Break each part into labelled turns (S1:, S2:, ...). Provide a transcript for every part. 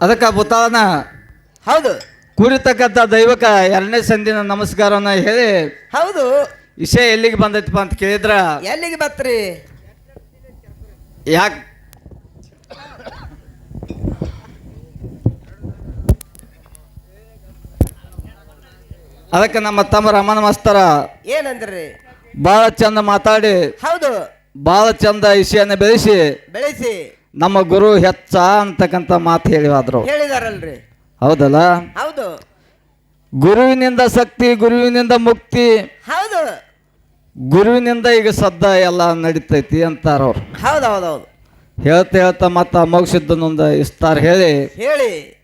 S1: ಅದಕ್ಕೆ ಭೂತಾಳನ
S2: ಹೌದು.
S1: ಕೂರಿತಕ್ಕಂಥ ದೈವಕ ಎರಡನೇ ಸಂದಿನ ನಮಸ್ಕಾರವನ್ನ ಹೇಳಿ
S2: ಹೌದು.
S1: ವಿಷಯ ಎಲ್ಲಿಗೆ ಬಂದೈತಪ್ಪ ಅಂತ ಕೇಳಿದ್ರ?
S2: ಎಲ್ಲಿಗೆ ಬತ್ರಿ?
S1: ಯಾಕೆ? ಅದಕ್ಕೆ ನಮ್ಮ ತಮ್ಮ ರಮಣ ಮಾಸ್ತರ
S2: ಏನಂದ್ರಿ?
S1: ಬಹಳ ಚಂದ ಮಾತಾಡಿ
S2: ಹೌದು.
S1: ಬಹಳ ಚಂದ ವಿಷಯನ ಬೆಳೆಸಿ
S2: ಬೆಳೆಸಿ.
S1: ನಮ್ಮ ಗುರು ಹೆಚ್ಚ ಅಂತಕ್ಕಂಥ ಮಾತು ಹೇಳಿವಾದ್ರು.
S2: ಹೇಳಿದಾರಲ್ರಿ.
S1: ಹೌದಲ್ಲ?
S2: ಹೌದು.
S1: ಗುರುವಿನಿಂದ ಶಕ್ತಿ ಗುರುವಿನಿಂದ ಮುಕ್ತಿ.
S2: ಹೌದು.
S1: ಗುರುವಿನಿಂದ ಈಗ ಸದ್ದ ಎಲ್ಲ ನಡೀತೈತಿ ಅಂತಾರ ಅವ್ರು.
S2: ಹೌದು ಹೌದು ಹೌದು
S1: ಹೇಳ್ತಾ ಹೇಳ್ತಾ ಮತ್ತು ಅಮೋಘ ಸಿದ್ಧನೊಂದು ಇಸ್ತಾರ ಹೇಳಿ.
S2: ಹೇಳಿ.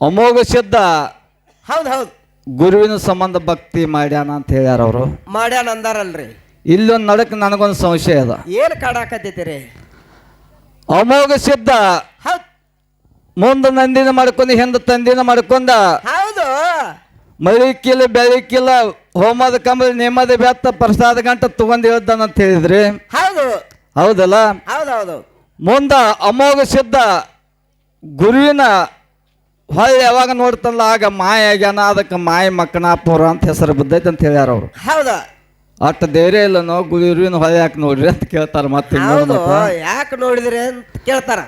S1: ಅಮೋಘ ಸಿದ್ಧ
S2: ಹೌದು ಹೌದು
S1: ಗುರುವಿನ ಸಂಬಂಧ ಭಕ್ತಿ ಮಾಡ್ಯಾನ ಅಂತ ಹೇಳ್ಯಾರ ಅವರು.
S2: ಮಾಡ್ಯಾನ ಅಂದಾರಲ್ರಿ
S1: ಇಲ್ಲೊಂದು ನಡಕ್ ನನಗೊಂದು ಸಂಶಯ ಅದ.
S2: ಏನ್ ಕಾಡಾಕತ್ತೈತಿರಿ
S1: ಅಮೋಘ ಸಿದ್ಧ
S2: ಹೌದು.
S1: ಮುಂದೆ ನಂದಿನ ಮಾಡ್ಕೊಂಡು ಹಿಂದೆ ತಂದಿನ ಮಾಡ್ಕೊಂಡ.
S2: ಹೌದು.
S1: ಮಳಿಕಿಲ್ಲ ಬೆಳಿಕಿಲ್ಲ ಹೋಮದ ಕಂಬಲ್ ನೇಮದ ಬೆತ್ತ ಪ್ರಸಾದ ಗಂಟ ತಗೊಂಡು ಹೇಳ್ದಾನ ಅಂತ ಹೇಳಿದ್ರಿ.
S2: ಹೌದು.
S1: ಹೌದಲ್ಲ?
S2: ಹೌದು ಹೌದು
S1: ಮುಂದ ಅಮೋಘ ಸಿದ್ಧ ಗುರುವಿನ ಹೊಳ್ಳಿ ಯಾವಾಗ ನೋಡ್ತಲ್ಲ ಆಗ ಮಾಯ ಆಗ್ಯಾನ ಅದಕ್ಕೆ ಮಾಯ ಮಕ್ಕನಾಪುರ ಅಂತ ಹೆಸರು ಬಿದ್ದೈತೆ ಅಂತ ಹೇಳ್ಯಾರ ಅವರು.
S2: ಹೌದು.
S1: ಅಟ್ಟ ಧೈರ್ಯ ಇಲ್ಲನೋ ಗುರುವಿನ ಹೊಳೆ ಯಾಕೆ ನೋಡ್ರಿ ಅಂತ ಕೇಳ್ತಾರೆ ಮತ್ತೆ
S2: ಹೌದು ಯಾಕೆ ನೋಡಿದ್ರಿ ಅಂತ ಕೇಳ್ತಾರ.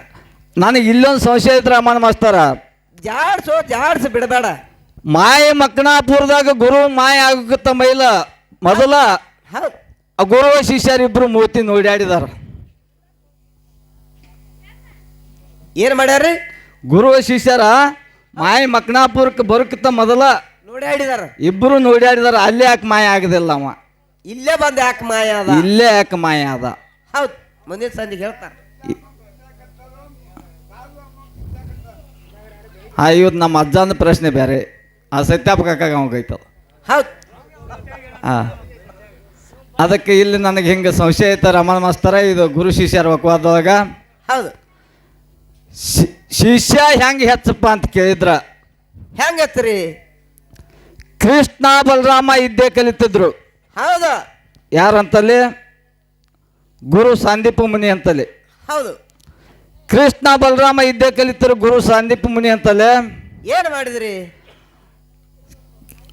S1: ನನಗೆ ಇಲ್ಲೊಂದು ಸಂಶಯ ಇದ್ರೆ ಅಮ್ಮನ ಮಾಸ್ತಾರ.
S2: ಜಾಡ್ಸು ಜಾಡ್ಸು ಬಿಡಬೇಡ.
S1: ಮಾಯ ಮಕ್ಕನಾಪುರದಾಗ ಗುರು ಮಾಯ ಆಗತ್ತ ಮೈಲ ಮೊದಲ
S2: ಹೌದು.
S1: ಆ ಗುರು ಶಿಷ್ಯರಿಬ್ರು ಮೂರ್ತಿ ನೋಡ್ಯಾಡಿದಾರ.
S2: ಏನ್ ಮಾಡ್ಯಾರ್ರಿ?
S1: ಗುರು ಶಿಷ್ಯರ ಮಾಯ ಮಕ್ಕನಾಪುರಕ್ಕೆ ಬರುಕತ್ತ ಮೊದಲ
S2: ನೋಡ್ಯಾಡಿದಾರ.
S1: ಇಬ್ರು ನೋಡ್ಯಾಡಿದಾರ ಅಲ್ಲಿ ಯಾಕೆ ಮಾಯ ಆಗದಿಲ್ಲ ಅವ?
S2: ಇಲ್ಲೇ ಬಂದ ಯಾಕೆ ಮಾಯ ಅದ?
S1: ಇಲ್ಲೇ ಯಾಕೆ ಮಾಯ ಅದ?
S2: ಹೌದು ಮುಂದಿನ ಸಂದಿಗೆ ಹೇಳ್ತಾರೆ.
S1: ಆ ಇವತ್ತು ನಮ್ಮ ಅಜ್ಜನ ಪ್ರಶ್ನೆ ಬೇರೆ ಆ ಸತ್ಯಾಪ ಕಾಕಾಗ ಹೋಗೈತದ
S2: ಹೌದು.
S1: ಹಾಂ ಅದಕ್ಕೆ ಇಲ್ಲಿ ನನಗೆ ಹಿಂಗೆ ಸಂಶಯ ಐತೆ ರಮಣ ಮಾಸ್ತರ ಇದು ಗುರು ಶಿಷ್ಯರ ವಕವಾದೊಳಗ.
S2: ಹೌದು.
S1: ಶಿ- ಶಿಷ್ಯ ಹೆಂಗೆ ಹೆಚ್ಚಪ್ಪ ಅಂತ ಕೇಳಿದ್ರ.
S2: ಹೆಂಗತ್ರಿ
S1: ಕೃಷ್ಣ ಬಲರಾಮ ಇದ್ದೇ ಕಲಿತಿದ್ರು.
S2: ಹೌದು.
S1: ಯಾರಂತಲ್ಲಿ? ಗುರು ಸಂದೀಪ ಮುನಿ ಅಂತಲ್ಲಿ.
S2: ಹೌದು.
S1: ಕೃಷ್ಣ ಬಲರಾಮ ಇದ್ದೇ ಕಲಿತರು ಗುರು ಸಂದೀಪ ಮುನಿ ಅಂತಲೇ
S2: ಏನು ಮಾಡಿದ್ರಿ?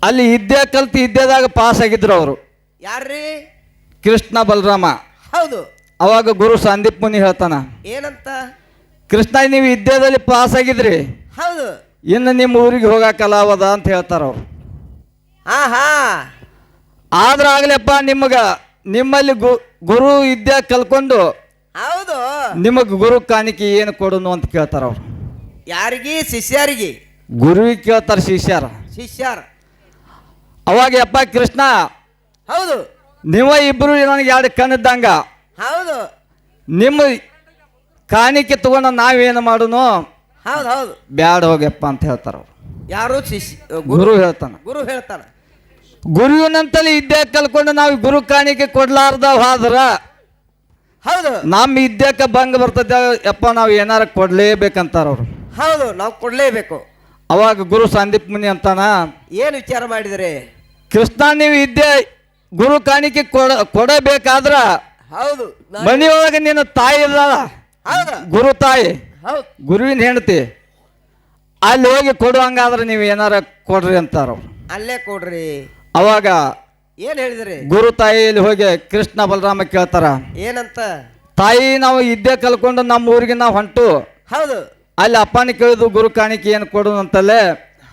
S1: ಅಲ್ಲಿ ಇದ್ದೇ ಕಲ್ತು ಇದ್ದೇದಾಗ ಪಾಸ್ ಆಗಿದ್ರು ಅವರು.
S2: ಯಾರ್ರಿ?
S1: ಕೃಷ್ಣ ಬಲರಾಮ.
S2: ಹೌದು.
S1: ಅವಾಗ ಗುರು ಸಂದೀಪ್ ಮುನಿ ಹೇಳ್ತಾನ
S2: ಏನಂತ?
S1: ಕೃಷ್ಣ ನೀವು ಇದ್ದೇದಲ್ಲಿ ಪಾಸ್ ಆಗಿದ್ರಿ.
S2: ಹೌದು.
S1: ಇನ್ನು ನಿಮ್ಮ ಊರಿಗೆ ಹೋಗಕ್ಕಲಾವದ ಅಂತ ಹೇಳ್ತಾರ ಅವ್ರು.
S2: ಹಾ ಹಾ
S1: ಆದ್ರೆ ಆಗ್ಲಪ್ಪ ನಿಮಗ ನಿಮ್ಮಲ್ಲಿ ಗುರು ವಿದ್ಯೆ ಕಲ್ಕೊಂಡು
S2: ಹೌದು.
S1: ನಿಮಗ್ ಗುರು ಕಾಣಿಕೆ ಏನು ಕೊಡೋನು ಅಂತ ಕೇಳ್ತಾರ ಅವ್ರು.
S2: ಯಾರಿಗೆ? ಶಿಷ್ಯರಿಗೆ.
S1: ಗುರುವಿಗೆ ಕೇಳ್ತಾರ ಶಿಷ್ಯರ.
S2: ಶಿಷ್ಯರ.
S1: ಅವಾಗ ಯಪ್ಪ ಕೃಷ್ಣ
S2: ಹೌದು.
S1: ನಿಮ್ಮ ಇಬ್ರು ನನಗೆ ಎರಡು ಕಣ್ಣಿದ್ದಂಗ.
S2: ಹೌದು.
S1: ನಿಮ್ಮ ಕಾಣಿಕೆ ತಗೊಂಡ ನಾವೇನು ಮಾಡೋನು?
S2: ಹೌದು ಹೌದು.
S1: ಬ್ಯಾಡ ಹೋಗ್ಯಪ್ಪ ಅಂತ ಹೇಳ್ತಾರ ಅವ್ರು.
S2: ಯಾರು? ಶಿಷ್ಯ ಗುರು.
S1: ಗುರು ಹೇಳ್ತಾನ.
S2: ಗುರು ಹೇಳ್ತಾನ.
S1: ಗುರುವಿನಂತಲ್ಲಿ ಇದ್ದೇ ಕಲ್ಕೊಂಡು ನಾವು ಗುರು ಕಾಣಿಕೆ ಕೊಡ್ಲಾರ್ದ ಹೋದ್ರ
S2: ಹೌದು.
S1: ನಮ್ಮ ಇದ್ದೇಕ ಭಂಗ ಬರ್ತದೆ ಯಪ್ಪ ನಾವು ಏನಾರ ಕೊಡ್ಲೇಬೇಕಂತಾರ ಅವ್ರು.
S2: ಹೌದು ನಾವು ಕೊಡ್ಲೇಬೇಕು.
S1: ಅವಾಗ ಗುರು ಸಂದೀಪ್ ಮುನಿ ಅಂತಾನ
S2: ಏನು ವಿಚಾರ ಮಾಡಿದ್ರಿ?
S1: ಕೃಷ್ಣ ನೀವು ಇದ್ದೆ ಗುರು ಕಾಣಿಕೆ ಕೊಡ ಕೊಡಬೇಕಾದ್ರ
S2: ಹೌದು
S1: ಮನೆಯೊಳಗೆ ನಿನ್ನ ತಾಯಿ ಇದ್ದಾಳ
S2: ಹೌದು.
S1: ಗುರು ತಾಯಿ.
S2: ಹೌದು.
S1: ಗುರುವಿನ ಹೆಂಡತಿ. ಅಲ್ಲಿ ಹೋಗಿ ಕೊಡುವಂಗಾದ್ರೆ ನೀವು ಏನಾರ ಕೊಡ್ರಿ ಅಂತಾರ ಅವ್ರು.
S2: ಅಲ್ಲೇ ಕೊಡ್ರಿ.
S1: ಅವಾಗ
S2: ಏನ್ ಹೇಳಿದ್ರಿ?
S1: ಗುರು ತಾಯಿಯಲ್ಲಿ ಹೋಗಿ ಕೃಷ್ಣ ಬಲರಾಮ ಕೇಳ್ತಾರ
S2: ಏನಂತ?
S1: ತಾಯಿ ನಾವು ಇದ್ದೇ ಕಲ್ಕೊಂಡು ನಮ್ಮ ಊರಿಗೆ ನಾವು ಹೊಂಟು.
S2: ಹೌದು.
S1: ಅಲ್ಲಿ ಅಪ್ಪನ ಕೇಳಿದು ಗುರು ಕಾಣಿಕೆ ಏನು ಕೊಡು ಅಂತಲ್ಲೇ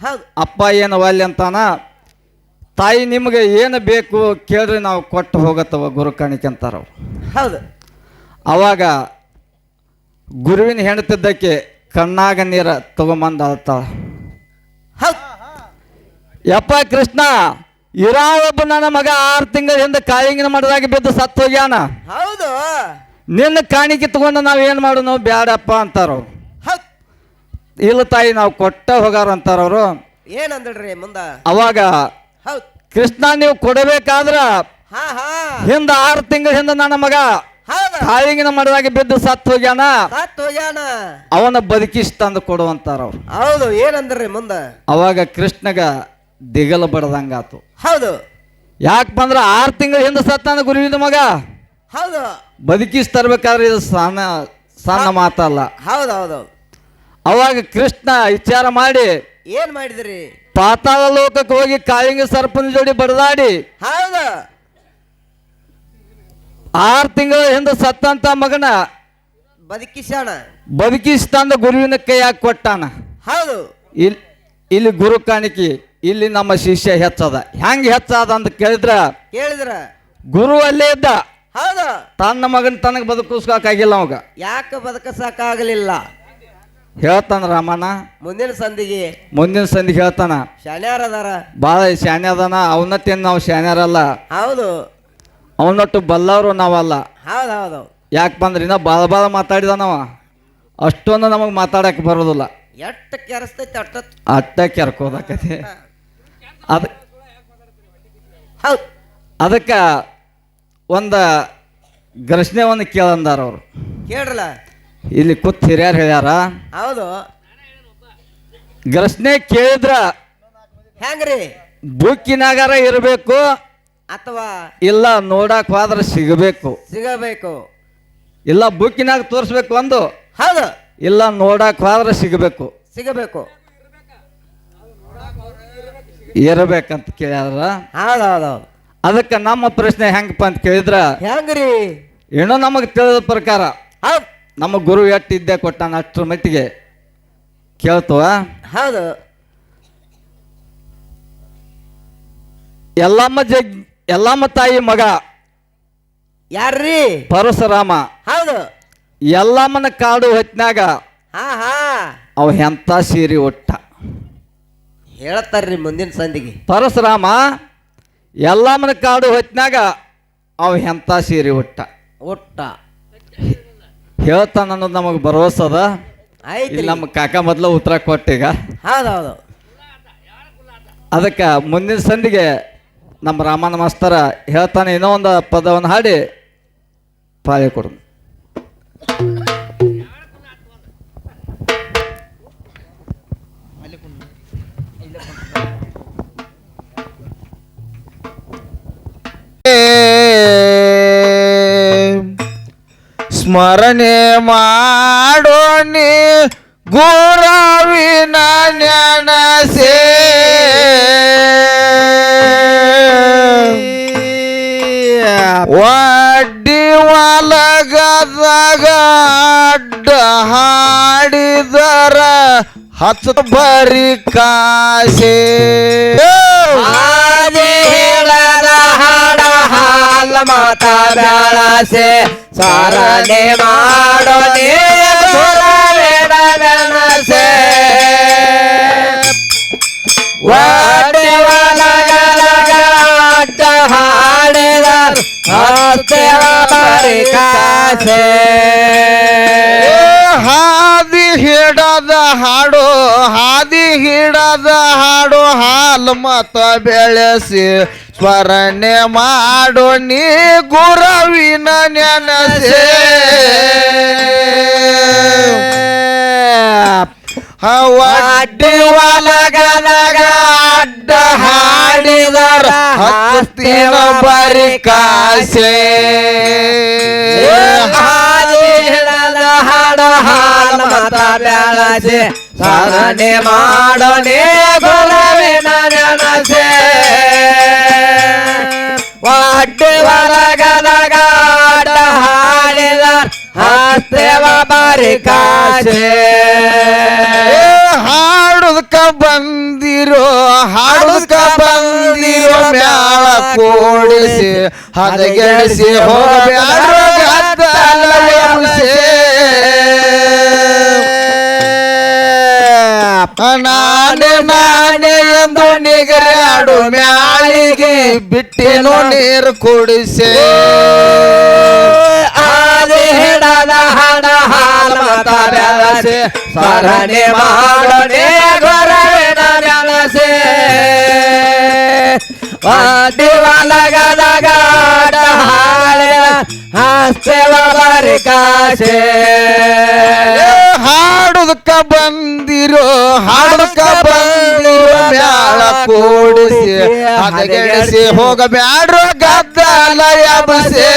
S2: ಹೌದು.
S1: ಅಪ್ಪ ಏನು ವಾಲ್ಯ ಅಂತಾನ ತಾಯಿ ನಿಮಗೆ ಏನು ಬೇಕು ಕೇಳ್ರಿ ನಾವು ಕೊಟ್ಟು ಹೋಗತ್ತವ ಗುರು ಕಾಣಿಕೆ ಅಂತಾರ
S2: ಹೌದು.
S1: ಅವಾಗ ಗುರುವಿನ ಹೆಣ್ತಿದ್ದಕ್ಕೆ ಕಣ್ಣಾಗ ನೀರ ತಗೊಂಬಂದ ಯಪ್ಪ ಕೃಷ್ಣ ಇರಾ ಒಬ್ಬ ನನ್ನ ಮಗ ಆರು ತಿಂಗಳ ಹಿಂದೆ ಕಾಯಿಂಗಿನ ಮಠದಾಗ ಬಿದ್ದು ಸತ್ತು ಹೋಗ್ಯಾನ
S2: ಹೌದು.
S1: ನಿನ್ನ ಕಾಣಿಕೆ ತಗೊಂಡು ನಾವು ಏನು ನಾವು ಬ್ಯಾಡಪ್ಪ ಅಂತಾರ. ಇಲ್ಲ ತಾಯಿ ನಾವು ಕೊಟ್ಟ ಹೋಗಾರ ಅಂತಾರ ಅವರು.
S2: ಏನಂದ್ರಿ ಮುಂದ?
S1: ಅವಾಗ
S2: ಹೌದು.
S1: ಕೃಷ್ಣ ನೀವು ಕೊಡಬೇಕಾದ್ರ
S2: ಹಾ ಹಾ.
S1: ಹಿಂದ ಆರು ತಿಂಗಳ ಹಿಂದೆ ನನ್ನ ಮಗ
S2: ಹೌದು.
S1: ಕಾಳಿಂಗಿನ ಬಿದ್ದು ಸತ್ತು ಹೋಗ್ಯಾನ
S2: ಸತ್ ಹೋಗ್ಯಾನ
S1: ಅವನ ಬದುಕಿಸ್ ತಂದು ಕೊಡು ಅಂತಾರ ಅವ್ರು.
S2: ಹೌದು ಏನಂದ್ರಿ ಮುಂದ?
S1: ಅವಾಗ ಕೃಷ್ಣಗ ದಿಗಲ ಬಡದಂಗಾತು
S2: ಹೌದು.
S1: ಯಾಕಪ್ಪ ಅಂದ್ರೆ ಆರು ತಿಂಗಳ ಹಿಂದೆ ಸತ್ತಾನ ಗುರುವಿನ ಮಗ?
S2: ಹೌದು.
S1: ಬದುಕಿಸ್ ತರ್ಬೇಕಾದ್ರೆ ಇದು ಸಣ್ಣ ಸಣ್ಣ ಮಾತಲ್ಲ.
S2: ಹೌದು ಹೌದು
S1: ಅವಾಗ ಕೃಷ್ಣ ವಿಚಾರ ಮಾಡಿ
S2: ಏನ್ ಮಾಡಿದ್ರಿ?
S1: ಪಾತಾಳ ಲೋಕಕ್ಕೆ ಹೋಗಿ ಕಾಳಿಂಗ ಸರ್ಪನ ಜೋಡಿ ಬಡದಾಡಿ.
S2: ಹೌದು.
S1: ಆರು ತಿಂಗಳ ಹಿಂದೆ ಸತ್ತಂತ ಮಗನ ಬದುಕಿಸಾಣ ಬದುಕಿಸ್ತಂದ ಗುರುವಿನ ಹಾಕಿ ಕೊಟ್ಟಾನ.
S2: ಹೌದು.
S1: ಇಲ್ಲಿ ಇಲ್ಲಿ ಗುರು ಕಾಣಿಕೆ. ಇಲ್ಲಿ ನಮ್ಮ ಶಿಷ್ಯ ಹೆಚ್ಚದ. ಹೆಂಗ್ ಹೆಚ್ಚದ ಅಂತ ಕೇಳಿದ್ರ
S2: ಕೇಳಿದ್ರ?
S1: ಗುರು ಅಲ್ಲೇ ಇದ್ದ.
S2: ಹೌದು?
S1: ತನ್ನ ಮಗನ ತನಗೆ ಬದುಕಿಸ್ಕಾಗಿಲ್ಲ ಅವಾಗ.
S2: ಯಾಕೆ ಬದುಕಸಾಕಾಗಲಿಲ್ಲ
S1: ಹೇಳ್ತಾನ ರಾಮಣ್ಣ.
S2: ಮುಂದಿನ ಸಂದಿಗೆ.
S1: ಮುಂದಿನ ಸಂದಿಗೆ ಹೇಳ್ತಾನ.
S2: ಶಾನ್ಯಾರ ಅದಾರ?
S1: ಬಾಳ ಶಾನ್ಯ ಅದಾನ ಅವನತ್ತೇನು ನಾವು ಶಾನ್ಯಾರಲ್ಲ
S2: ಹೌದು.
S1: ಅವನೊಟ್ಟು ಬಲ್ಲವರು ನಾವಲ್ಲ.
S2: ಹೌದು ಹೌದು
S1: ಯಾಕೆ ಬಂದ್ರೆ ಇನ್ನ ಭಾಳ ಭಾಳ ಮಾತಾಡಿದಾನವ. ಅಷ್ಟೊಂದು ನಮಗೆ ಮಾತಾಡಕ್ಕೆ ಬರೋದಿಲ್ಲ.
S2: ಎಟ್ಟ ಕೆರೆಸ್ತೈತಿ ಅಟ್ಟ
S1: ಅಟ್ಟ ಕೆರ್ಕೋದಾಕತಿ. ಅದ
S2: ಹೌದು.
S1: ಅದಕ್ಕೆ ಒಂದು ಘರ್ಷಣೆವನ್ನು ಕೇಳಂದಾರ ಅವರು.
S2: ಕೇಳ್ರಲ್ಲ?
S1: ಇಲ್ಲಿ ಕೂತ್ ಹಿರಿಯರು ಹೇಳ್ಯಾರ.
S2: ಹೌದು.
S1: ಘರ್ಷಣೆ ಕೇಳಿದ್ರ
S2: ಹೆಂಗ್ರಿ?
S1: ಬುಕ್ಕಿನಾಗಾರ ಇರಬೇಕು
S2: ಅಥವಾ
S1: ಇಲ್ಲ ನೋಡಕ್ ಹೋದ್ರೆ ಸಿಗಬೇಕು.
S2: ಸಿಗಬೇಕು.
S1: ಇಲ್ಲ ಬುಕ್ಕಿನಾಗ ತೋರಿಸ್ಬೇಕು ಒಂದು
S2: ಹೌದು.
S1: ಇಲ್ಲ ನೋಡಕ್ ಹೋದ್ರೆ ಸಿಗಬೇಕು.
S2: ಸಿಗಬೇಕು.
S1: ಇರಬೇಕಂತ ಕೇಳ್ಯಾರ?
S2: ಹೌದು ಹೌದು ಹೌದು
S1: ಅದಕ್ಕೆ ನಮ್ಮ ಪ್ರಶ್ನೆ ಹೆಂಗಪ್ಪ ಅಂತ ಕೇಳಿದ್ರ?
S2: ಹೆಂಗ್ರಿ?
S1: ಏನೋ ನಮಗೆ ತಿಳಿದ ಪ್ರಕಾರ
S2: ಹೌದು.
S1: ನಮ್ಮ ಗುರು ಎಟ್ಟು ಇದ್ದೆ ಕೊಟ್ಟಾನ ಅಷ್ಟರ ಮಟ್ಟಿಗೆ ಕೇಳ್ತವ.
S2: ಹೌದು.
S1: ಎಲ್ಲಮ್ಮ ಜಗ್ ಎಲ್ಲಮ್ಮ ತಾಯಿ ಮಗ
S2: ಯಾರ್ರಿ?
S1: ಪರಶುರಾಮ.
S2: ಹೌದು.
S1: ಎಲ್ಲಮ್ಮನ ಕಾಡು ಹೊತ್ನಾಗ
S2: ಹಾ ಹಾ
S1: ಅವ ಎಂತ ಸೀರೆ ಉಟ್ಟ.
S2: ಹೇಳ್ತಾರ್ರಿ ಮುಂದಿನ ಸಂದಿಗೆ.
S1: ಪರಶುರಾಮ ಎಲ್ಲಮ್ಮನ ಕಾಡು ಹೊತ್ತಿನಾಗ ಅವ ಎಂತ ಸೀರೆ ಉಟ್ಟ?
S2: ಒಟ್ಟ
S1: ಹೇಳ್ತಾನ ಅನ್ನೋದು ನಮಗೆ ಭರವಸೆ
S2: ಅದ.
S1: ಇಲ್ಲಿ ನಮ್ಮ ಕಾಕ ಮೊದಲು ಉತ್ತರ ಕೊಟ್ಟೀಗ.
S2: ಹೌದೌದು. ಹೌದು
S1: ಅದಕ್ಕೆ ಮುಂದಿನ ಸಂದಿಗೆ ನಮ್ಮ ರಾಮನ ಮಾಸ್ತರ ಹೇಳ್ತಾನೆ ಇನ್ನೊಂದು ಒಂದು ಪದವನ್ನು ಹಾಡಿ ಪಾಳಿ ಕೊಡು
S3: ಸ್ಮರಣೆ ಮಾಡೋಣಿ ಗುರವಿನ ನೆನಸೆ. ಒಡ್ಡಿ ಒಲಗದಾಗ ಅಡ್ಡ ಹಾಡಿದರ ಹತ್ತು ಬರಿ ಕಾಸೆ.
S2: ಹಾಲ ಸಾರಾನೆ ಸಾರನೆ ಮಾಡೋ ಬರಿ
S3: ಹಾದಿ ಹಿಡದ ಹಾಡು ಹಾದಿ ಹಿಡದ ಹಾಡು ಹಾಲು ಮತ ಬೆಳೆಸಿ. ಸ್ಮರಣೆ ಮಾಡೋ ನೀ ಗುರವಿನ ನೆನಸೆ. ಹವಾಡಿ ಒಲಗಲಗ ಅಡ್ಡ ಹಾಡಿದರ ಹತ್ತಿನ ಬರಿ ಕಾಸೆ.
S2: ಹಾಡ ಹಾಡ ಮತ ಬೆಳಸೆ ಸಾಧನೆ ಮಾಡೋನೆ ಗುರುವಿನ ನೆನಸೆ. ಒಡ್ಡೆ ಒಳಗದಾಗ ಆಟ ಹಾಡಿದ ಹಸ್ತೇವ ಬಾರಿ ಕಾಶೆ
S3: ಹಾಡುದಕ್ಕ ಬಂದಿರೋ ಹಾಡುದಕ್ಕ ಬಂದಿರೋ ಮ್ಯಾಳ ಕೂಡಿಸಿ, ಹದಗೆಡಿಸಿ ಎಬ್ಬಿಸಿ. ನಾನೇ ನಾನೇ ಎಂದು ನಿಗರಾಡು ಮ್ಯಾಳಿಗೆ ಬಿಟ್ಟಿನೋ ನೀರು ಕುಡಿಸೆ.
S2: ಆದಿ ಹಿಡದ ಹಣ ಹಾಲ ಮತ ಬೆಳಸೆ. ಸ್ಮರಣೆ ಮಾಡೋನೆ ಗುರುವಿನ ನೆನಸೆ. ವಾಟಿ ಒಲಗದಾಗ ಆಟ ಹಾಡಿದ ಹಸ್ತೇವ ಬಾರಿ
S3: ಹಾಡುದಕ್ಕ ಬಂದಿರೋ ಹಾಡುದಕ್ಕ ಕೂಡಿಸಿ ಹದಗೆಡಿಸಿ ಹೋಗಬ್ಯಾಡ್ರೋ ಗದ್ದಲ ಎಬಸೆ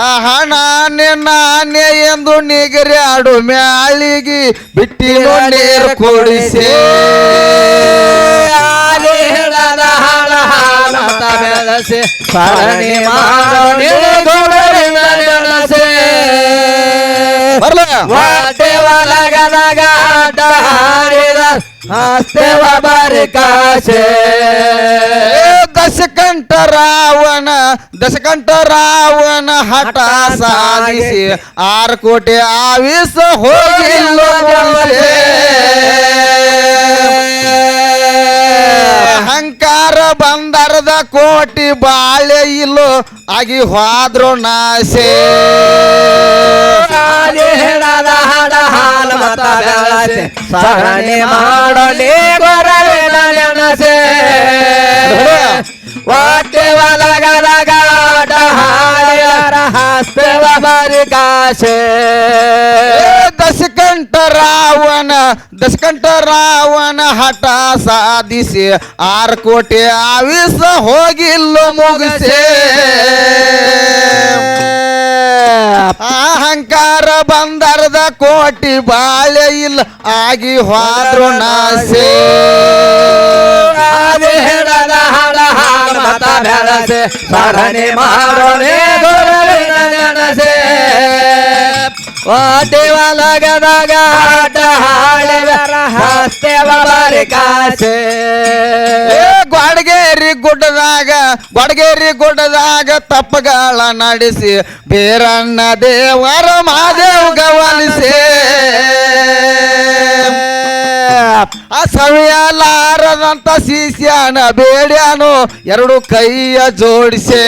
S3: ಆಹಾ ನಾನೇ ನಾನೇ ಎಂದು ಆಡು ಮ್ಯಾಳಿಗಿ ಬಿಟ್ಟಿ ನೀರು ಕೊಡಿಸಿ.
S2: ಬೆಳಸಿ. ಸರಣಿ ಮಾಡೋ
S3: ಬರ್ಲ.
S2: ವಾಟೆ ಒಳಗದಾಗ ಆಟ ಹಾಡಿದ ಹಸ್ತೇವ ಬರಿ ಕಾಸೆ
S3: ದಶಕಂಠ ರಾವಣ ದಶಕಂಠ ರಾವಣ ಹಠ ಸಾಧಿಸಿ ಆರು ಕೋಟಿ ಆವಿಸ ಹೋಗಿಲ್ಲ ಮುಗಿಸಿ. ಬಂದರ್ದ ಕೋಟಿ ಬಾಳೆ ಇಲ್ಲೋ, ಆಗಿ ಹೋದ್ರು ನಾಸೆ.
S2: ಆದಿ ಹಿಡದ ಹಾಡ ಹಾಲ ಮತ ಬೆಳಸಿ. ಸರಣಿ ಮಾಡೋ ಗೊರವಿನ ನೆನಸೆ ವಾಟೆ ಒಳಗದಾಗ ಆಟ ಹಾಡಿದರ ಹಸ್ತೇವ ಬರಿ ಕಾಸೆ.
S3: ರಾವಣ, ದಶಕಂಠ ರಾವಣ ಹಠ ಸಾಧಿಸಿ ಆರು ಕೋಟಿ ಆವಿಸ ಹೋಗಿಲ್ಲ ಮುಗಿಸಿ. ಅಹಂಕಾರ ಬಂದರದ ಕೋಟಿ ಬಾಳೆ ಇಲ್ಲ, ಆಗಿ ಹೋದ್ರು ನಾಸೆ.
S2: ಸಾಧನೆ ಹಿಡದ ಹಾಡ ಹಾಲ ಮತ ಬೆಳಸಿ ಸರಣಿ ಮಾಡೋ ಗೊರವಿನ ನೆನಸೆ ಆಟ ಹಾಡಿದರ ಕಾಸೆ
S3: ಗೊಡಗೇರಿ ಗುಡ್ಡದಾಗ ಗೊಡಗೇರಿ ಗುಡ್ಡದಾಗ ತಪ್ಪಗಳ ನಡೆಸಿ, ಬೇರಣ್ಣ ದೇವರ ಮಾದೇವ್ ಗವಲಿಸಿ. ಆ ಸವಿಯಲಾರದಂತ ಶಿಷ್ಯನ ಬೇಡ್ಯಾನು ಎರಡು ಕೈಯ ಜೋಡಿಸಿ.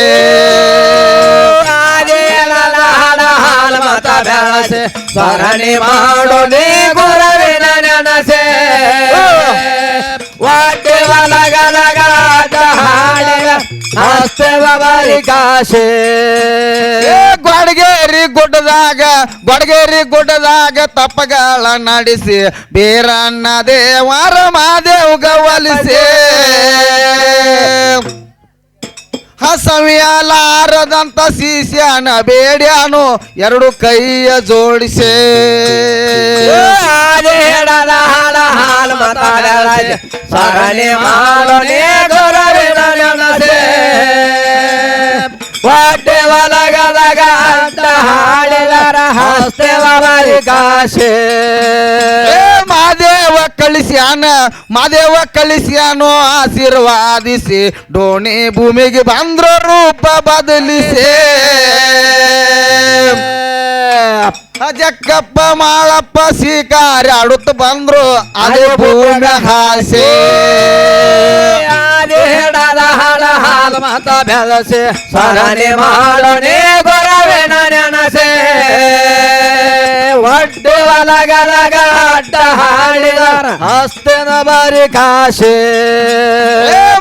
S2: ಸರಣಿ ಮಾಡೋ ನೀ ಗುರವಿನ ನೆನಸೆ ವಾಟೆ ಒಳಗಲಗ ಆಟ ಹಾಡಿದ ಹಸ್ತವ ಬರಿ ಕಾಸೆ
S3: ಏ ಗ್ವಾಡಗೇರಿ ಗುಡ್ಡದಾಗ ಬಡಗೇರಿ ಗುಡ್ಡದಾಗ ತಪ್ಪಗಳ ನಡೆಸಿ, ಬೇರಣ್ಣ ದೇವರ ಮಾದೇವ್ ಗವಲಿಸಿ ಹಸವಿಯಲಾರದಂತ ಸೀಸ್ಯಾನ ಬೇಡ್ಯಾನು ಎರಡು ಕೈಯ ಜೋಡಿಸಿ.
S2: ಒಟ್ಟೆ ಹಿಡದ ಹಾಡ ಹಾಲು
S3: ಕಾಶೆ ಮಾದೇವ ಕಳಿಸ್ಯಾನ ಮಾದೇವ ಕಳಿಸ್ಯಾನೋ ಆಶೀರ್ವಾದಿಸಿ ಡೋಣಿ ಭೂಮಿಗೆ ಬಂದ್ರ ರೂಪ ಬದಲಿಸಿ. ಜಕ್ಕಪ್ಪ ಮಾಳಪ್ಪ ಶಿಕಾರಿ ಆಡುತ್ತ ಬಂದ್ರು ಅದೇ ಭೂಮಿ ಹಾಸೆ.
S2: ಹಾಲ ಮತ ಬೆಳಸೆ ಸರಣಿ ಮಾಡೋ ನೀ ಗುರವಿನ ನೆನಸೆ ಒಡ್ಡೆ ಒಳಗಲಗ ಅಡ್ಡ ಹಾಡಿದರ. ಹಸ್ತನ ಬಾರಿ
S3: ಕಾಶೆ.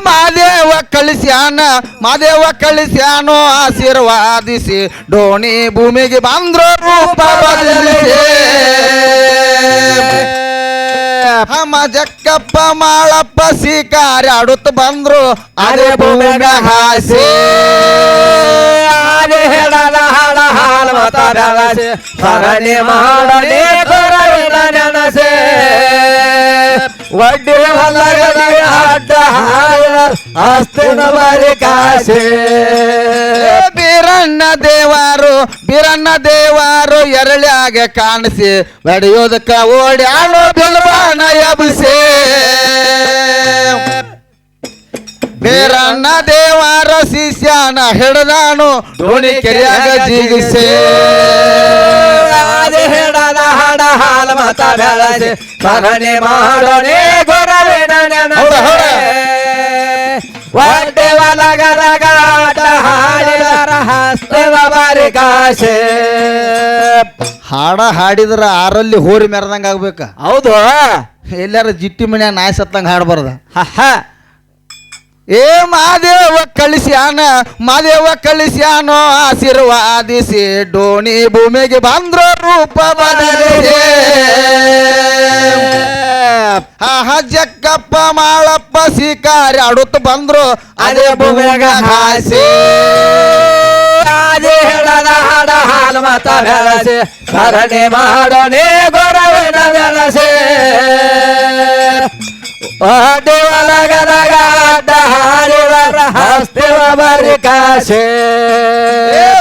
S3: ಮಾದೇವ ಕಳಿಸ್ಯಾನ ಮಾದೇವ ಕಳಿಸ್ಯಾನೋ ಆಶೀರ್ವಾದಿಸಿ ಡೋಣಿ ಭೂಮಿಗೆ ಬಂದ್ರು ರೂಪ ಬದಲಿಸಿ. ಹಮ ಜಕ್ಕಪ್ಪ ಮಾಳಪ್ಪ ಸೀಕಾರ ಆಡುತ್ತ ಬಂದ್ರು. ಅದೇ ಭೂಮಿ ಹಾಸಿ.
S2: ಆದಿ ಹಿಡದ ಹಾಡ ಹಾಳ ಮತ ಸರಣಿ ಮಾಡೋ ನೀ ಗುರವಿನ ನೆನಸೆ. ಹಾಡಿದ ಹಸ್ತನ ಬರಿ ಕಾಸೆ
S3: ಏ ಬೀರಣ್ಣ ದೇವಾರು ಬೀರಣ್ಣ ದೇವಾರು ಎರಳ್ಯಾಗ ಕಾಣಿಸಿ ನಡೆಯೋದಕ್ಕ ಆಳು ಬಿಲ್ವಾಣ ಎಬ್ಬಿಸಿ ಬೀರಣ್ಣ ದೇವಾರ ಶಿಷ್ಯನ ಹಿಡದಾನು ಧೋಣಿ ಕೆರೆಯಾಗ ಜಿಗಿಸಿ
S2: ಹೇಳ ಹಾಡ ಹಾಲು ಮತ ಬೆಳದೆ ಸರಣಿ ಮಾಡೋ ನೀ ಗುರವಿನ
S3: ಹೌದ, ಹೌದ.
S2: ಒಡ್ಡೆ ಒಲಗದಾಗ ಆಟ ಹಾಡಿದರ ಹಸ್ತವ ಬರಿ ಕಾಸೆ
S3: ಹಾಡ ಹಾಡಿದ್ರ ಆರಲ್ಲಿ ಹೋರಿ ಮೆರೆದಂಗ ಆಗ್ಬೇಕ
S2: ಹೌದು.
S3: ಎಲ್ಲಾರ ಜಿಟ್ಟಿ ಮನ್ಯಾಗ ನಾಯ್ ಸತ್ತಂಗ ಹಾಡ್ಬಾರ್ದ.
S2: ಹ.
S3: ಏ ಮಾದೇವ ಕಳಿಸ್ಯಾನ ಮಾದೇವ ಕಳಿಸ್ಯಾನೋ ಆಶೀರ್ವಾದಿಸಿ ಡೋಣಿ ಭೂಮಿಗೆ ಬಂದ್ರ ರೂಪ ಬದಲಿಸಿ ಹಜ್ಜಕ್ಕಪ್ಪ ಜಕ್ಕಪ್ಪ ಮಾಳಪ್ಪ ಶಿಕಾರಿ ಅಡುತ್ತ ಬಂದ್ರು ಅದೇ ಭೂಮಿಗೆ ಹಾಸಿ.
S2: ಆದಿ ಹಿಡದ ಹಾಡ ಹಾಲು ಮತ ಬೆಳಸೆ ಸ್ಮರಣೆ ಮಾಡೋ ನೀ ಗುರುವಿನ ಬೆಳಸಿ ಅಡ್ಡಿ ಕಾಶೆ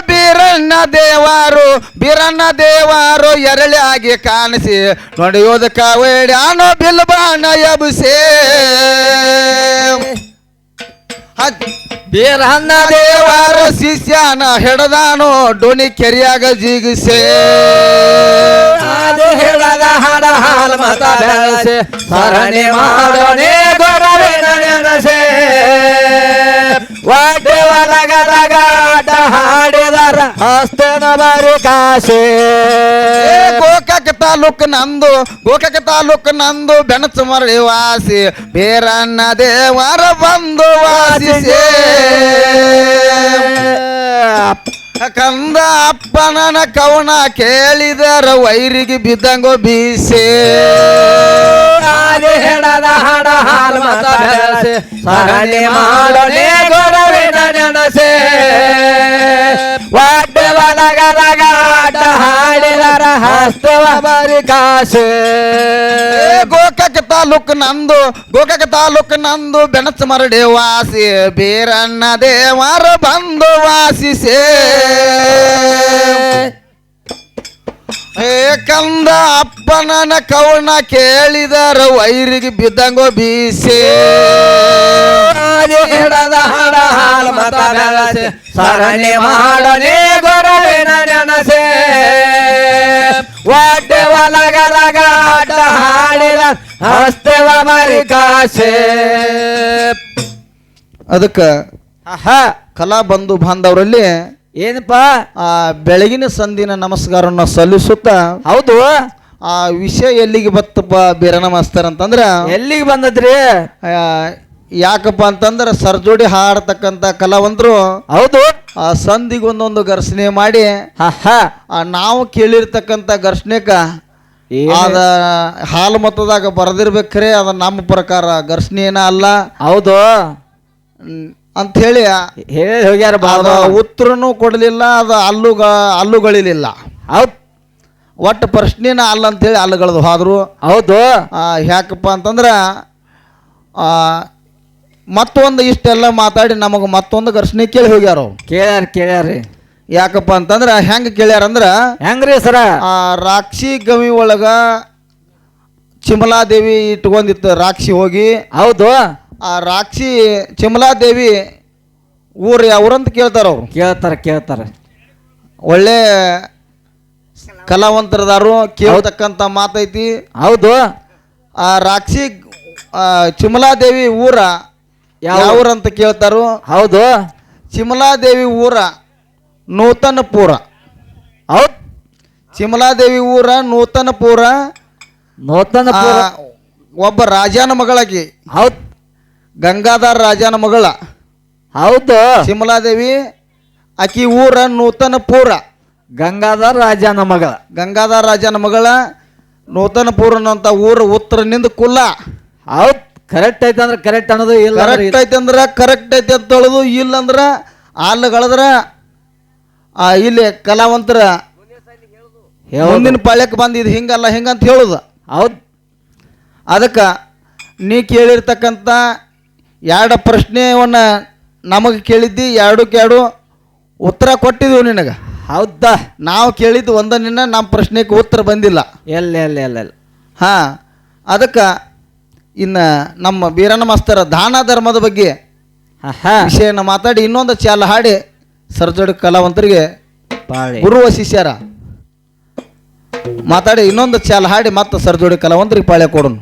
S3: ಬೀರಣ್ಣ ದೇವಾರು ಬೀರಣ್ಣ ದೇವಾರು ಎರಳಿಯಾಗಿ ಕಾಣಿಸಿ ನಡೆಯೋದ ಅನೋ ಬಿಲ್ಬಾಣ ಎಬ್ಸೆ.
S2: ಬೀರಣ್ಣ
S3: ದೇವಾರು ಶಿಷ್ಯನ ಹಿಡದಾನು ಡೋಣಿ ಕೆರಿಯಾಗ ಜಿಗಿಸೆ.
S2: ಅದು ಹಿಡದ ಹಾಡ ಹಾಲು ಮತ ಬೆಳಸೆ. ಸರಣಿ ಮಾಡೋಣೆ ಒಡ್ಡೆ ಒಳಗದಾಗ ಆಟ ಹಾಡಿದರ ಹಸ್ತನ ಬರಿ ಕಾಶೆ
S3: ಏ ಗೋಕಾಕ ತಾಲೂಕು ನಂದು ಗೋಕಾಕ ತಾಲೂಕು ನಂದು ಬೆಣಚ ಮರಳಿ ವಾಸಿ ಬೇರನ್ನ ದೇವರ ಬಂದು ವಾಸಿಸೆ. ಕಂದ ಅಪ್ಪನನ ಕವನ ಕೇಳಿದರ ವೈರಿಗೆ ಬಿದ್ದಂಗೋ ಬೀಸೆ.
S2: ಆದಿ ಹೆಣದ ಹಾಡ ಹಾಲು ಮಾತಾಡಸೆ ಸರಣಿ ಮಾಡೋಣೆ ಗುರುವಿನ ನೆನಸೆ. ಒಡ್ಡೆ ಒಳಗದಾಗ ಆಟ ಹಾಡಿದರ ಹಸ್ತವ ಬರಿ
S3: ಏ, ಗೋಕಾಕ ತಾಲೂಕು ನಂದು, ಗೋಕಾಕ ತಾಲೂಕು ನಂದು ಬೆಣಚ ಮರಡಿ ವಾಸಿ. ಬೀರಣ್ಣ ದೇವರ ಬಂದು ವಾಸಿಸೆ. ಕಂದ ಅಪ್ಪನನ ಕವನ ಕೇಳಿದರ ವೈರಿಗೆ ಬಿದ್ದಂಗೋ ಬೀಸಿ.
S2: ಸರಣಿ ಹಿಡದ ಹಡ ಹಾಲು ಮತ ಬೆಳಸಿ ಸ್ಮರಣೆ ಮಾಡನೆ ಗುರುವಿನ ನೆನಸೆ. ಒಡ್ಡೆ ಒಲಗಲಗ ಆಟ ಹಾಡಿದ ಹಸ್ತವ ಮರಿಕಾಸೆ ಅದಕ್ಕೆ
S3: ಅದಕ್ಕ ಕಲಾ ಬಂಧು ಬಾಂಧವರಲ್ಲಿ
S2: ಏನಪ್ಪ?
S3: ಆ ಬೆಳಗಿನ ಸಂದಿನ ನಮಸ್ಕಾರವನ್ನು ಸಲ್ಲಿಸುತ್ತಾ
S2: ಹೌದು.
S3: ಆ ವಿಷಯ ಎಲ್ಲಿಗೆ ಬತ್ತಪ್ಪ ಬೀರಣ್ಣ ಮಾಸ್ತರ್ ಅಂತಂದ್ರ?
S2: ಎಲ್ಲಿಗೆ ಬಂದದ್ರಿ?
S3: ಯಾಕಪ್ಪ ಅಂತಂದ್ರೆ ಸರ್ಜೋಡಿ ಹಾಡ್ತಕ್ಕಂಥ ಕಲಾವಂತರು
S2: ಹೌದು.
S3: ಆ ಸಂಧಿಗೊಂದೊಂದು ಘರ್ಷಣೆ ಮಾಡಿ ನಾವು ಕೇಳಿರ್ತಕ್ಕಂಥ ಘರ್ಷಣೆಕ ಅದ ಹಾಲು ಮತದಾಗ ಬರೆದಿರ್ಬೇಕ್ರಿ ಅದ ನಮ್ಮ ಪ್ರಕಾರ ಘರ್ಷಣೆ ಏನ ಅಲ್ಲ.
S2: ಹೌದು.
S3: ಅಂತ ಹೇಳಿ
S2: ಹೇಳಿ ಹೋಗ್ಯಾರ
S3: ಅದ ಉತ್ತರನು ಕೊಡಲಿಲ್ಲ ಅದು ಅಲ್ಲುಗ ಅಲ್ಲುಗಳಿಲಿಲ್ಲ.
S2: ಹೌದು.
S3: ಒಟ್ಟು ಪ್ರಶ್ನೆನ ಅಲ್ಲ ಅಂತೇಳಿ ಅಲ್ಲುಗಳದು ಹಾದ್ರು.
S2: ಹೌದು.
S3: ಯಾಕಪ್ಪ ಅಂತಂದ್ರೆ ಮತ್ತೊಂದು ಇಷ್ಟೆಲ್ಲ ಮಾತಾಡಿ ನಮಗೆ ಮತ್ತೊಂದು ಘರ್ಷಣೆ ಕೇಳಿ ಹೋಗ್ಯಾರ. ಕೇಳ್ಯಾರ
S2: ಕೇಳ್ಯಾರ ಕೇಳ್ಯಾರಿ
S3: ಯಾಕಪ್ಪ ಅಂತಂದ್ರೆ ಹೆಂಗೆ ಕೇಳ್ಯಾರಂದ್ರ
S2: ಹೆಂಗ್ರಿ ಸರ?
S3: ರಾಕ್ಷಿ ಗವಿ ಒಳಗ ಚಿಮಲಾದೇವಿ ಇಟ್ಕೊಂಡಿತ್ತು ರಾಕ್ಷಿ ಹೋಗಿ.
S2: ಹೌದು.
S3: ಆ ರಾಕ್ಷಿ ಚಿಮಲಾದೇವಿ ಊರು ಯಾವ್ರಂತ ಕೇಳ್ತಾರ ಅವ್ರು.
S2: ಕೇಳ್ತಾರ ಕೇಳ್ತಾರ.
S3: ಒಳ್ಳೆ ಕಲಾವಂತರದಾರು ಕೇಳ್ತಕ್ಕಂಥ ಮಾತೈತಿ.
S2: ಹೌದು.
S3: ಆ ರಾಕ್ಷಿ ಚಿಮಲಾ ಚಿಮಲಾದೇವಿ ಊರ
S2: ಯಾವ-
S3: ಅಂತ ಊರಂತ ಕೇಳ್ತಾರೋ?
S2: ಹೌದು.
S3: ಚಿಮಲಾದೇವಿ ಊರ ನೂತನಪುರ.
S2: ಹೌದ್.
S3: ಚಿಮಲಾದೇವಿ ಊರ ನೂತನಪುರ.
S2: ನೂತನ
S3: ಒಬ್ಬ ರಾಜನ ಮಗಳಾಗಿ.
S2: ಹೌದ್.
S3: ಗಂಗಾಧರ ರಾಜನ ಮಗಳ.
S2: ಹೌದು.
S3: ಶಿಮಲಾದೇವಿ ಆಕಿ ಊರ ನೂತನಪುರ.
S2: ಗಂಗಾಧರ ರಾಜನ ಮಗಳ.
S3: ಗಂಗಾಧರ ರಾಜನ ಮಗಳ ನೂತನಪುರ ಅಂತ ಊರು ಉತ್ತರನಿಂದ ಕುಲ್ಲ
S2: ಹೌದು ಕರೆಕ್ಟ್ ಐತೆ ಅಂದ್ರೆ ಕರೆಕ್ಟ್ ಅನ್ನೋದು ಇಲ್ಲ
S3: ಕರೆಕ್ಟ್ ಐತೆ ಅಂದ್ರೆ ಕರೆಕ್ಟ್ ಐತೆ ಅಂತ ಹೇಳೋದು ಇಲ್ಲ ಅಂದ್ರೆ ಆಲ್ಗಳದ್ರ ಆ ಇಲ್ಲಿ ಕಲಾವಂತರ. ಮುಂದಿನ ಪಾಳ್ಯಕ್ಕೆ ಬಂದಿದ್ದು ಹಿಂಗಲ್ಲ ಹಿಂಗಂತ ಹೇಳುದು.
S2: ಹೌದು.
S3: ಅದಕ್ಕೆ ನೀ ಕೇಳಿರ್ತಕ್ಕಂಥ ಎರಡು ಪ್ರಶ್ನೆಯನ್ನು ನಮಗೆ ಕೇಳಿದ್ದಿ ಎರಡು ಎರಡು ಉತ್ತರ ಕೊಟ್ಟಿದ್ದೀವಿ ನಿನಗೆ.
S2: ಹೌದಾ?
S3: ನಾವು ಕೇಳಿದ್ದು ಒಂದ ನಿನ್ನ ನಮ್ಮ ಪ್ರಶ್ನೆಗೆ ಉತ್ತರ ಬಂದಿಲ್ಲ.
S2: ಎಲ್ಲ ಎಲ್ಲ ಎಲ್ಲ ಎಲ್ಲ
S3: ಹಾಂ ಅದಕ್ಕೆ ಇನ್ನು ನಮ್ಮ ಬೀರಣ್ಣ ಮಾಸ್ತರ ದಾನ ಧರ್ಮದ ಬಗ್ಗೆ
S2: ಹಾಂ
S3: ವಿಷಯನ ಮಾತಾಡಿ ಇನ್ನೊಂದು ಚಾಲ ಹಾಡಿ ಸರ್ಜೋಡಿ ಕಲಾವಂತರಿಗೆ ಗುರುವ ಶಿಷ್ಯರ ಮಾತಾಡಿ ಇನ್ನೊಂದು ಚಾಲ ಹಾಡಿ ಮತ್ತೆ ಸರ್ಜೋಡಿ ಕಲಾವಂತರಿಗೆ ಪಾಳೆ ಕೊಡೋಣ.